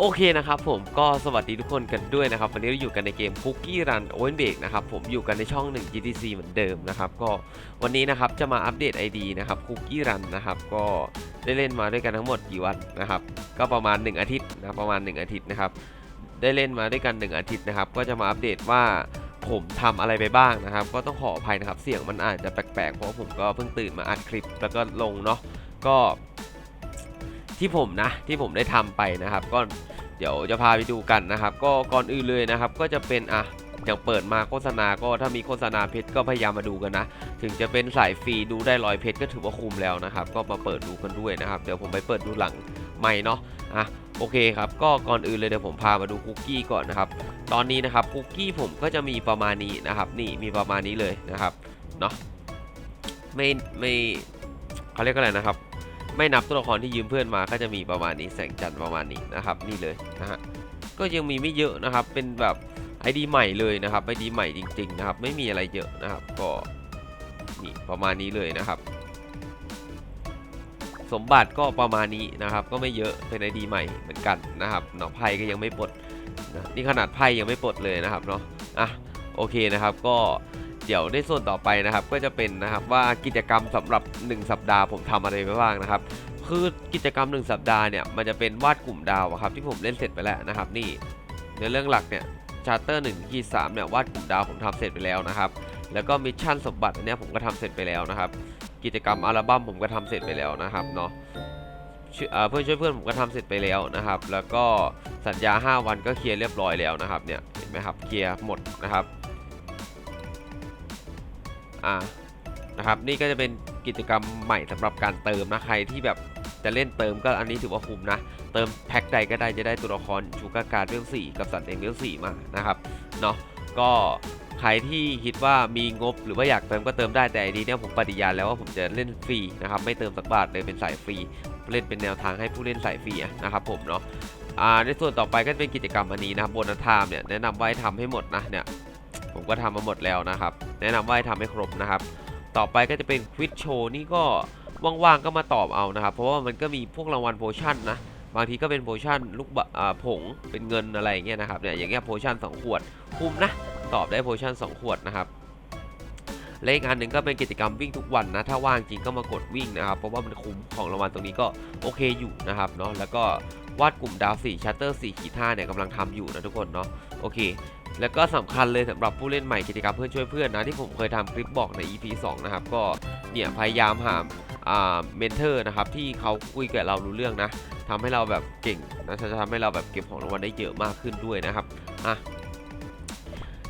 โอเคนะครับผมก็สวัสดีทุกคนกันด้วยนะครับ วันนี้เราอยู่กันในเกม Cookie Run Open Break นะครับผมอยู่กันในช่อง 1 GTC เหมือนเดิมนะครับก็วันนี้นะครับจะมาอัปเดต ID นะครับ Cookie Run นะครับก็ได้เล่นมาด้วยกันทั้งหมดกี่วันนะครับก็ประมาณ 1 อาทิตย์นะประมาณ 1 อาทิตย์นะครับได้เล่นมาด้วยกัน 1 อาทิตย์นะครับก็จะมาอัปเดตว่าผมทำอะไรไปบ้างนะครับ ก็ต้องขออภัยนะครับเสียงมันอาจจะแปลกๆเพราะผมก็เพิ่งตื่นมาอัดคลิปแล้วก็ลงเนาะก็ ที่ผมนะที่ผมได้ทำไปนะครับ ก็เดี๋ยวจะพาไปดูกันนะครับ ก็ก่อนอื่นเลยนะครับ ก็จะเป็นอะอย่างเปิดมาโฆษณาก็ถ้ามีโฆษณาเพชรก็พยายามมาดูกันนะ ถึงจะเป็นสายฟรีดูได้ร้อยเพชรก็ถือว่าคุ้มแล้วนะครับ ก็มาเปิดดูกันด้วยนะครับ เดี๋ยวผมไปเปิดดูหลังไม่เนาะอะโอเคครับ ก็ก่อนอื่นเลยเดี๋ยวผมพามาดูคุกกี้ก่อนนะครับ ตอนนี้นะครับคุกกี้ผมก็จะมีประมาณนี้นะครับ นี่มีประมาณนี้เลยนะครับเนาะไม่ไม่เขาเรียกอะไรนะครับ ไม่นับตัวละครที่ยืมเพื่อนมาก็จะมีประมาณนี้แสงจันทร์ประมาณนี้นะครับนี่เลยนะฮะก็ยังมีไม่เยอะนะครับเป็นแบบไอดีใหม่เลยนะครับไอดีใหม่จริง ๆ นะครับ ไม่มีอะไรเยอะนะครับ ก็นี่ประมาณนี้เลยนะครับ สมบัติก็ประมาณนี้นะครับ ก็ไม่เยอะเป็นไอดีใหม่เหมือนกันนะครับเนาะไพ่ก็ยังไม่ปลดนะนี่ขนาดไพ่ยังไม่ปลดเลยนะครับเนาะอะโอเคนะครับก็ เดี๋ยวในส่วนต่อไปนะครับ ก็จะเป็นนะครับว่ากิจกรรมสำหรับ 1 สัปดาห์ผมทำอะไรไปบ้างนะครับคือกิจกรรม 1 สัปดาห์เนี่ยมันจะเป็นวาดกลุ่มดาวครับที่ผมเล่นเสร็จไปแล้วนะครับนี่ในเรื่องหลักเนี่ยชาร์เตอร์หนึ่งที่สามเนี่ยวาดกลุ่มดาวผมทำเสร็จไปแล้วนะครับแล้วก็มิชชั่นสมบัติอันนี้ผมก็ทำเสร็จไปแล้วนะครับ กิจกรรมอัลบั้มผมก็ทำเสร็จไปแล้วนะครับเนาะเพื่อนช่วยเพื่อนผมก็ทำเสร็จไปแล้วนะครับ แล้วก็สัญญา 5 วันก็เคลียร์เรียบร้อยแล้วนะครับเนี่ยเห็นไหมครับเคลียร์หมดนะครับ อ่านะครับนี่ก็จะเป็นกิจกรรมใหม่สำหรับการเติมนะใครที่แบบจะเล่นเติมก็อันนี้ถือว่าคุ้มนะ เติมแพ็คใดก็ได้จะได้ตัวละครชูการ์การ์ดเวลสี่กับสัตว์เองเวลสี่มานะครับเนาะก็ใครที่คิดว่ามีงบหรือว่าอยากเติมก็เติมได้แต่อันนี้เนี่ยผมปฏิญาณแล้วว่าผมจะเล่นฟรีนะครับไม่เติมสักบาทเลยเป็นสายฟรีเล่นเป็นแนวทางให้ผู้เล่นสายฟรีนะครับผมเนาะในส่วนต่อไปก็เป็นกิจกรรมอันนี้นะโบนัสไทม์เนี่ยแนะนำว่าให้ทำให้หมดนะเนี่ย ผมก็ทำมาหมดแล้วนะครับ แนะนำว่าให้ทำให้ครบนะครับ ต่อไปก็จะเป็นควิดโชว์นี่ก็ว่างๆก็มาตอบเอานะครับ เพราะว่ามันก็มีพวกรางวัลโพชั่นนะบางทีก็เป็นโพชั่นลูกบะผงเป็นเงินอะไรอย่างเงี้ยนะครับเนี่ยอย่างเงี้ยโพชั่นสองขวดคุ้มนะตอบได้โพชั่น2ขวดนะครับและอีกอันหนึ่งก็เป็นกิจกรรมวิ่งทุกวันนะ ถ้าว่างจริงก็มากดวิ่งนะครับเพราะว่ามันคุ้มของรางวัลตรงนี้ก็โอเคอยู่นะครับเนาะแล้วก็วาดกลุ่มดาว4ชัตเตอร์4ขีด5เนี่ยกำลังทำอยู่นะทุกคนเนาะโอเค แล้วก็สำคัญเลยสำหรับผู้เล่นใหม่กิจกรรมเพื่อนช่วยเพื่อนนะที่ผมเคยทำคลิปบอกใน EP 2 นะครับ ก็เนี่ยพยายามหาเมนเทอร์นะครับที่เขาคุยกับเรารู้เรื่องนะทำให้เราแบบเก่งนะจะทำให้เราแบบเก็บของรางวัลได้เยอะมากขึ้นด้วยนะครับอะ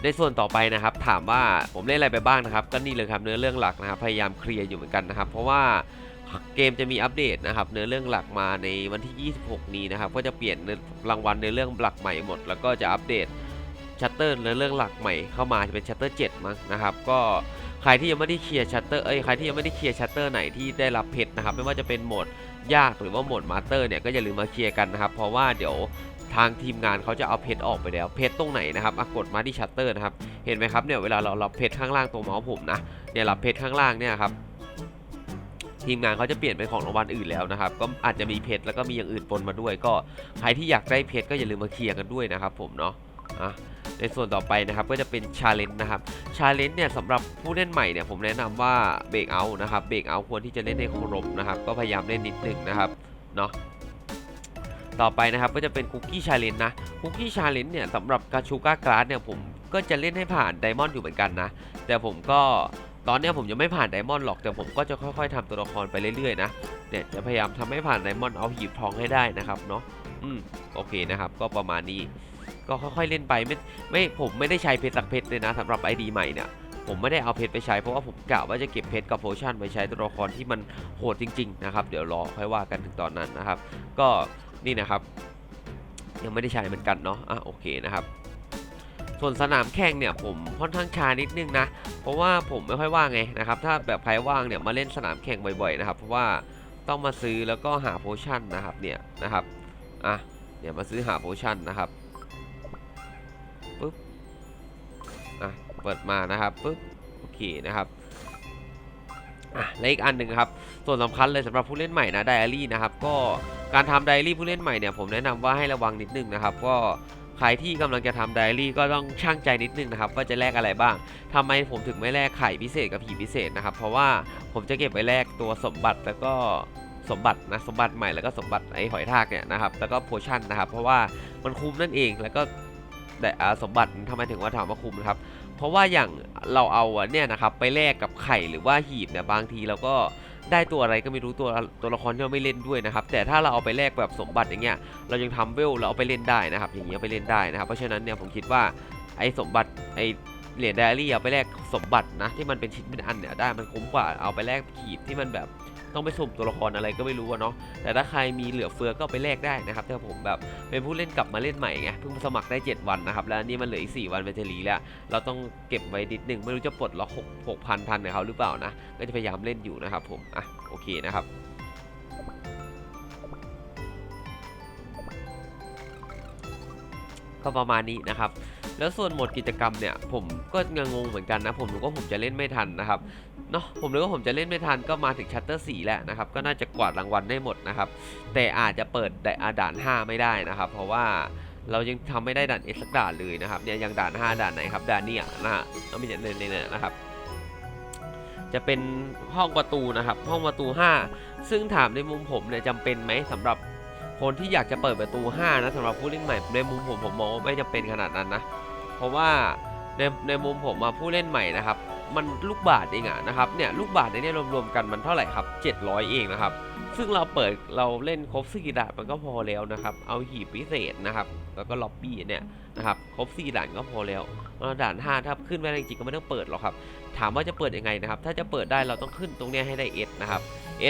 ในส่วนต่อไปนะครับถามว่าผมเล่นอะไรไปบ้างนะครับ ก็นี่เลยครับเนื้อเรื่องหลักนะครับพยายามเคลียร์อยู่เหมือนกันนะครับ เพราะว่าเกมจะมีอัปเดตนะครับเนื้อเรื่องหลักมาในวันที่ 26 นี้นะครับก็จะเปลี่ยนรางวัลเนื้อเรื่องหลักใหม่หมด แล้วก็จะอัปเดต ชัตเตอร์เนื้อเรื่องหลักใหม่เข้ามาจะเป็นชัตเตอร์7มั้งนะครับ ก็ใครที่ยังไม่ได้เคลียร์ชัตเตอร์เอ้ยใครที่ยังไม่ได้เคลียร์ชัตเตอร์ไหนที่ได้รับเพชรนะครับ ไม่ว่าจะเป็นโหมดยากหรือว่าโหมดมาสเตอร์เนี่ยก็อย่าลืมมาเคลียร์กันนะครับ เพราะว่าเดี๋ยวทางทีมงานเขาจะเอาเพชรออกไปแล้ว เพชรตรงไหนนะครับอะกดมาที่ชัตเตอร์นะครับ เห็นไหมครับเนี่ยเวลาเรารับเพชรข้างล่างตรงเมาส์ผมนะเนี่ยรับเพชรข้างล่างเนี่ยครับทีมงานเขาจะเปลี่ยนเป็นของรางวัลอื่นแล้วนะครับ ก็อาจจะมีเพชรแล้วก็มีอย่างอื่นปนมาด้วย ก็ใครที่อยากได้เพชรก็อย่าลืมมาเคลียร์กันด้วยนะครับผมเนาะอะ ในส่วนต่อไปนะครับก็จะเป็นชาเลนจ์นะครับชาเลนจ์เนี่ยสำหรับผู้เล่นใหม่เนี่ยผมแนะนำว่าเบรกเอาท์นะครับเบรกเอาท์ควรที่จะเล่นให้ครบนะครับก็พยายามเล่นนิดนึงนะครับเนาะต่อไปนะครับก็จะเป็นคุกกี้ชาเลนจ์นะคุกกี้ชาเลนจ์เนี่ยสำหรับกาชูก้ากราสเนี่ยผมก็จะเล่นให้ผ่านไดมอนด์อยู่เหมือนกันนะแต่ผมก็ตอนนี้ผมยังไม่ผ่านไดมอนด์หรอกแต่ผมก็จะค่อยๆทำตัวละครไปเรื่อยๆนะเนี่ยจะพยายามทำให้ผ่านไดมอนด์เอาหีบทองให้ได้นะครับเนาะอืมโอเคนะครับ ก็ประมาณนี้ ก็ค่อยๆเล่นไปไม่ไม่ผมไม่ได้ใช้เพชรสักเพชรเลยนะสำหรับไอดีใหม่เนี่ยผมไม่ได้เอาเพชรไปใช้เพราะว่าผมกะว่าจะเก็บเพชรกับโพชั่นไปใช้ตัวละครที่มันโหดจริง ๆ นะครับ เดี๋ยวรอค่อยว่ากันถึงตอนนั้นนะครับ ก็นี่นะครับ ยังไม่ได้ใช้เหมือนกันเนาะอะโอเคนะครับส่วนสนามแข่งเนี่ยผมค่อนข้างชานิดนึงนะ เพราะว่าผมไม่ค่อยว่างไงนะครับ ถ้าแบบใครว่างเนี่ยมาเล่นสนามแข่งบ่อยๆนะครับเพราะว่าต้องมาซื้อแล้วก็หาโพชั่นนะครับเนี่ยนะครับอะเดี๋ยวมาซื้อหาโพชั่นนะครับ อะเปิดมานะครับปุ๊บโอเคนะครับอะและอีกอันหนึ่งครับ ส่วนสำคัญเลยสำหรับผู้เล่นใหม่นะไดอารี่นะครับก็การทำไดอารี่ผู้เล่นใหม่เนี่ยผมแนะนำว่าให้ระวังนิดนึงนะครับก็ใครที่กำลังจะทำไดอารี่ก็ต้องช่างใจนิดนึงนะครับว่าจะแลกอะไรบ้างทำไมผมถึงไม่แลกไข่พิเศษกับผีพิเศษนะครับ เพราะว่าผมจะเก็บไว้แลกตัวสมบัติแล้วก็สมบัตินะสมบัติใหม่แล้วก็สมบัติไอ้หอยทากเนี่ยนะครับแล้วก็โพชั่นนะครับเพราะว่ามันคุ้มนั่นเองแล้วก็ แต่สมบัติทำไมถึงว่าถามว่าคุ้มนะครับ เพราะว่าอย่างเราเอาเนี่ยนะครับไปแลกกับไข่หรือว่าหีบเนี่ยบางทีเราก็ได้ตัวอะไรก็ไม่รู้ตัวตัวละครที่เราไม่เล่นด้วยนะครับ แต่ถ้าเราเอาไปแลกแบบสมบัติอย่างเงี้ยเรายังทำเวลเราเอาไปเล่นได้นะครับ อย่างเงี้ยไปเล่นได้นะครับ เพราะฉะนั้นเนี่ยผมคิดว่าไอ้สมบัติไอ้เหรียญไดอารี่เอาไปแลกสมบัตินะที่มันเป็นชิ้นเป็นอันเนี่ยได้มันคุ้มกว่าเอาไปแลกขีบที่มันแบบ ต้องไปสุ่มตัวละครอะไรก็ไม่รู้อะเนาะแต่ถ้าใครมีเหลือเฟือก็ไปแลกได้นะครับถ้าผมแบบเป็นผู้เล่นกลับมาเล่นใหม่ไงเพิ่งสมัครได้ 7 วันนะครับแล้วนี่มันเหลืออีก 4 วันเป็นเทลีแล้วเราต้องเก็บไว้นิดหนึ่งไม่รู้จะปลดล็อกหกหกพันทันเขาหรือเปล่านะก็จะพยายามเล่นอยู่นะครับผมอะโอเคนะครับก็ประมาณนี้นะครับ แล้วส่วนหมดกิจกรรมเนี่ยผมก็งงเหมือนกันนะผมกว่าผมจะเล่นไม่ทันนะครับ เนาะผมนึกว่าผมจะเล่นไม่ทันก็มาถึงชัตเตอร์4แล้วนะครับ ก็น่าจะกวาดรางวัลได้หมดนะครับ แต่อาจจะเปิดด่าน 5 ไม่ได้นะครับ เพราะว่าเรายังทำไม่ได้ด่านเอสักด่านเลยนะครับเนี่ยยังด่าน 5 ด่านไหนครับด่านเนี่ยนะฮะเอาไม่ใช่เนี่ยนะครับ จะเป็นห้องประตูนะครับ ห้องประตู 5 ซึ่งถามในมุมผมเนี่ยจำเป็นไหมสำหรับคนที่อยากจะเปิดประตู 5 นะสำหรับผู้เล่นใหม่ในมุมผมผมมองว่าไม่จำเป็นขนาดนั้นนะ เพราะว่าในในมุมผมมาผู้เล่นใหม่นะครับ มันลูกบาทเองอะนะครับเนี่ยลูกบาทในนี้รวมๆกันมันเท่าไหร่ครับ 700 เองนะครับ ซึ่งเราเปิดเราเล่นครบสี่ด่านมันก็พอแล้วนะครับ เอาหีบพิเศษนะครับ แล้วก็ล็อบบี้เนี่ยนะครับครบสี่ด่านก็พอแล้วด่าน 5 ถ้าขึ้นไม่ได้จริงๆก็ไม่ต้องเปิดหรอกครับ ถามว่าจะเปิดยังไงนะครับ ถ้าจะเปิดได้เราต้องขึ้นตรงนี้ให้ได้ S นะครับ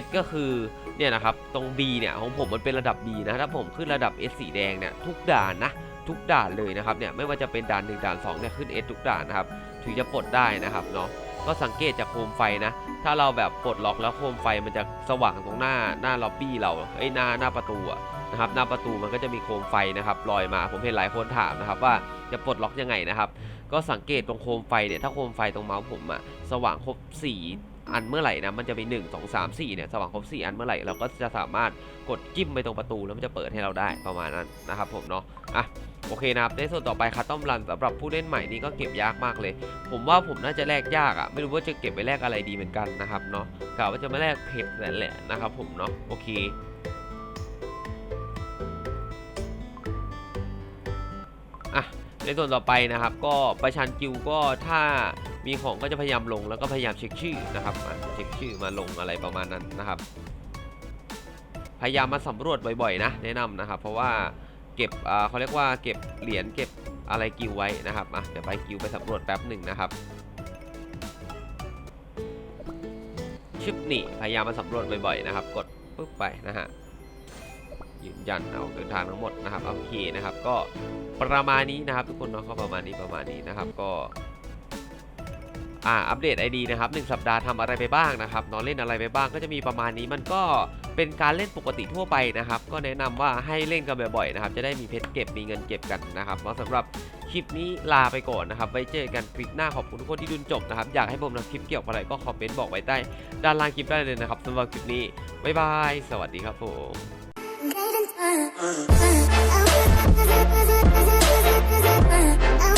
S ก็คือเนี่ยนะครับตรง B เนี่ยของผมมันเป็นระดับ B นะถ้าผมขึ้นระดับ S สีแดงเนี่ยทุกด่านนะทุกด่านเลยนะครับเนี่ยไม่ว่าจะเป็นด่าน1ด่าน2เนี่ยขึ้น S ทุกด่านนะครับ ถึงจะปลดได้นะครับเนาะก็สังเกตจากโคมไฟนะ ถ้าเราแบบปลดล็อกแล้วโคมไฟมันจะสว่างตรงหน้าหน้าล็อบบี้เราเอ้ยหน้าหน้าประตูอะนะครับหน้าประตูมันก็จะมีโคมไฟนะครับลอยมาผมเห็นหลายคนถามนะครับว่าจะปลดล็อกยังไงนะครับ ก็สังเกตตรงโคมไฟเนี่ยถ้าโคมไฟตรงเมาส์ผมอะสว่างครบ4อันเมื่อไหร่นะมันจะมี1 2 3 4เนี่ยสว่างครบ4อันเมื่อไหร่เราก็จะสามารถกดจิ้มไปตรงประตูแล้วมันจะเปิดให้เราได้ประมาณนั้นนะครับผมเนาะอะ โอเคนะครับในส่วนต่อไปคัตตอมรันสำหรับผู้เล่นใหม่นี่ก็เก็บยากมากเลย ผมว่าผมน่าจะแลกยากอะ่ะไม่รู้ว่าจะเก็บไปแลกอะไรดีเหมือนกันนะครับเนาะกะว่าจะมาแลกเพชรนั่นแหละนะครับผมเนาะโอเคอะในส่วนต่อไปนะครับ ก็ประชันกิวก็ถ้ามีของก็จะพยายามลงแล้วก็พยายามเช็คชื่อนะครับเช็คชื่อมาลงอะไรประมาณนั้นนะครับ พยายามมาสำรวจบ่อยๆนะ แนะนำนะครับ เพราะว่า เก็บเขาเรียกว่าเก็บเหรียญเก็บอะไรกิวไว้นะครับอะเดี๋ยวไปกิวไปสำรวจแป๊บหนึ่งนะครับชิปนี่พยายามมาสำรวจบ่อยๆนะครับ กดปึ๊บไปนะฮะยืนยันเอาเดินทางทั้งหมดนะครับโอเคนะครับ ก็ประมาณนี้นะครับ ทุกคนเนาะก็ประมาณนี้ประมาณนี้นะครับ ก็ อ่าอัปเดต ID นะครับ1สัปดาห์ทำอะไรไปบ้างนะครับนอนเล่นอะไรไปบ้างก็จะมีประมาณนี้มันก็เป็นการเล่นปกติทั่วไปนะครับ ก็แนะนำว่าให้เล่นกันบ่อยๆนะครับจะได้มีเพชรเก็บมีเงินเก็บกันนะครับสำหรับคลิปนี้ลาไปก่อนนะครับ ไว้เจอกันคลิปหน้าขอบคุณทุกคนที่ดูจบนะครับ อยากให้ผมทำคลิปเกี่ยวกับอะไรก็คอมเมนต์บอกไว้ใต้ด้านล่างคลิปได้เลยนะครับสำหรับคลิปนี้บ๊ายบายสวัสดีครับผม I'm